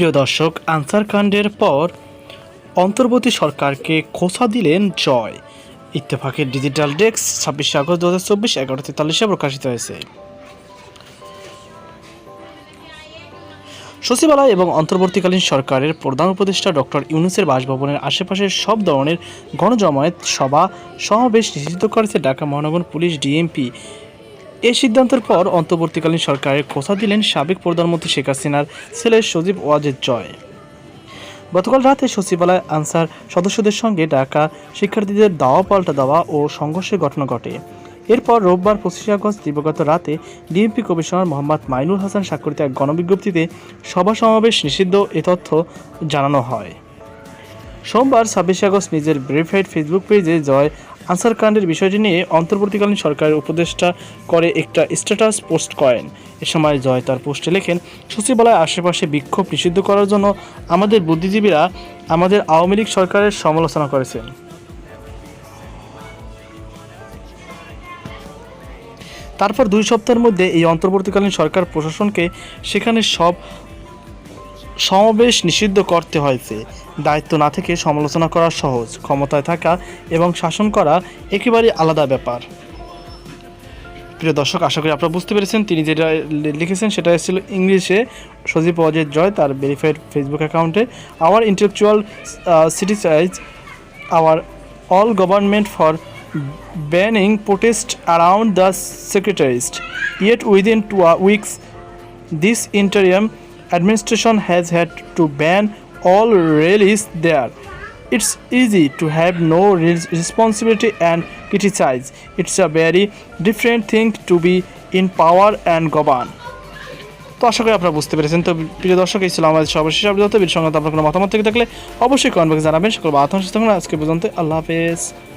প্রিয় দর্শক, আনসার কাণ্ডের পর অন্তর্বর্তী সরকারকে খোসা দিলেন জয়। ইত্তেফাকের ডিজিটাল ডেস্ক ছাব্বিশে আগস্ট দু হাজার চব্বিশ এগারো তেতাল্লিশে প্রকাশিত হয়েছে। সচিবালয় এবং অন্তর্বর্তীকালীন সরকারের প্রধান উপদেষ্টা ডক্টর ইউনুসের বাসভবনের আশেপাশের সব ধরনের গণজমায়েত সভা সমাবেশ নিষিদ্ধ করেছে ঢাকা মহানগর পুলিশ ডিএমপি। এই সিদ্ধান্তের পর অন্তর্বর্তীকালীন সরকারের খোসা দিলেন সাবেক প্রধানমন্ত্রী শেখ হাসিনার ছেলে সজীব ওয়াজেদ জয়। গতকাল রাতে সচিবালয় আনসার সদস্যদের সঙ্গে ঢাকা শিক্ষার্থীদের দাওয়া পাল্টা দেওয়া ও সংঘর্ষের ঘটনা ঘটে। এরপর রোববার পঁচিশে আগস্ট দিবগত রাতে ডিএমপি কমিশনার মোহাম্মদ মাইনুল হাসান স্বাক্ষরিত এক গণবিজ্ঞপ্তিতে সভা সমাবেশ নিষিদ্ধ এ তথ্য জানানো হয়। সোমবার ছাব্বিশে আগস্ট নিজের ভেরিফাইড ফেসবুক পেজে জয় আনসার কাণ্ডের বিষয়টি নিয়ে অন্তর্বর্তীকালীন সরকারের উপদেষ্টা করে একটা স্ট্যাটাস পোস্ট করেন। এ সময় জয় তার পোস্টে লেখেন, সচিবালয় আশেপাশে বিক্ষোভ নিষিদ্ধ করার জন্য আমাদের বুদ্ধিজীবীরা আমাদের আওয়ামী লীগ সরকারের সমালোচনা করেছেন। তারপর দুই সপ্তাহের মধ্যে এই অন্তর্বর্তীকালীন সরকার প্রশাসনকে সেখানে সব সমাবেশ নিষিদ্ধ করতে হয়েছে। দায়িত্ব না থেকে সমালোচনা করা সহজ, ক্ষমতায় থাকা এবং শাসন করা একেবারে আলাদা ব্যাপার। প্রিয় দর্শক, আশা করি আপনারা বুঝতে পেরেছেন, তিনি যেটা লিখেছেন সেটা ছিল ইংলিশে। সজীব অজয় জয়, তার ভেরিফাইড ফেসবুক অ্যাকাউন্টে our intellectual criticise our all government for banning protest around the secretariat yet within two weeks this interim administration has had to ban all rallies there. It's easy to have no res- responsibility and criticize. It's a very different thing to be in power and govern. তো আশা করি আপনারা বুঝতে পেরেছেন তো প্রিয় দর্শক, এই ছিল আমাদের সর্বশেষ আপডেট বীর সঙ্গে আপনার কোনো মতামত থেকে থাকলে অবশ্যই কমেন্ট বক্সে জানাবেন সকল সুস্থ আজকে পর্যন্ত আল্লাহ হাফেজ